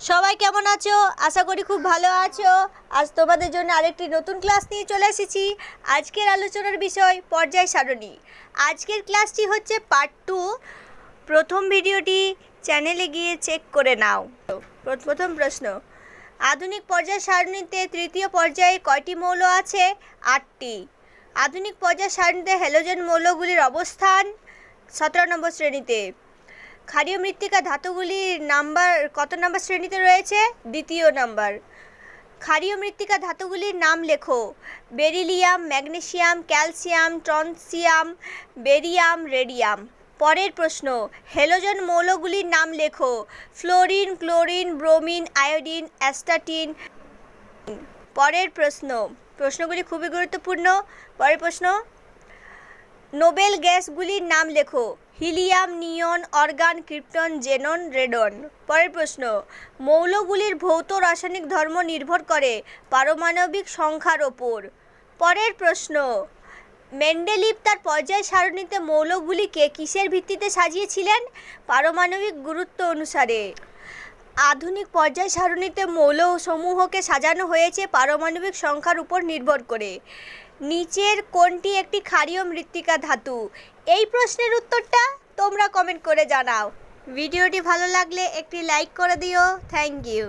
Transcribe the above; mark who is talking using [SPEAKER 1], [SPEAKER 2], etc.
[SPEAKER 1] সবাই কেমন আছো? আশা করি খুব ভালো আছো। আজ তোমাদের জন্য আরেকটি নতুন ক্লাস নিয়ে চলে এসেছি। আজকের আলোচনার বিষয় পর্যায় সারণী। আজকের ক্লাসটি হচ্ছে পার্ট টু প্রথম ভিডিওটি চ্যানেলে গিয়ে চেক করে নাও। প্র- প্রথম প্রশ্ন। আধুনিক পর্যায় সারণীতে তৃতীয় পর্যায়ে কয়টি মৌল আছে? আটটি। আধুনিক পর্যায় সারণীতে হ্যালোজেন মৌলগুলির অবস্থান সতেরো নম্বর শ্রেণীতে। ক্ষারীয় মৃত্তিকা ধাতুগুলির নাম্বার, কত নাম্বার শ্রেণীতে রয়েছে? দ্বিতীয় নাম্বার। ক্ষারীয় মৃত্তিকা ধাতুগুলির নাম লেখো। Beryllium, magnesium, calcium, strontium, barium, radium. পরের প্রশ্ন, হেলোজেন মৌলগুলির নাম লেখো। Fluorine, chlorine, bromine, iodine, astatine. পরের প্রশ্ন, প্রশ্নগুলি খুবই গুরুত্বপূর্ণ। পরের প্রশ্ন নোবেল গ্যাসগুলির নাম লেখো। Helium, neon, argon, krypton, xenon, radon. পরের প্রশ্ন, মৌলগুলির ভৌত রাসায়নিক ধর্ম নির্ভর করে পারমাণবিক সংখ্যার ওপর। পরের প্রশ্ন, মেন্ডেলিভ তার পর্যায় সারণীতে মৌলগুলিকে কিসের ভিত্তিতে সাজিয়েছিলেন? পারমাণবিক গুরুত্ব অনুসারে। আধুনিক পর্যায় সারণীতে মৌলসমূহকে সাজানো হয়েছে পারমাণবিক সংখ্যার উপর নির্ভর করে। নিচের কোনটি একটি ক্ষারীয় মৃত্তিকা ধাতু? এই প্রশ্নের উত্তরটা তোমরা কমেন্ট করে জানাও। ভিডিওটি ভালো লাগলে একটি লাইক করে দিও। Thank you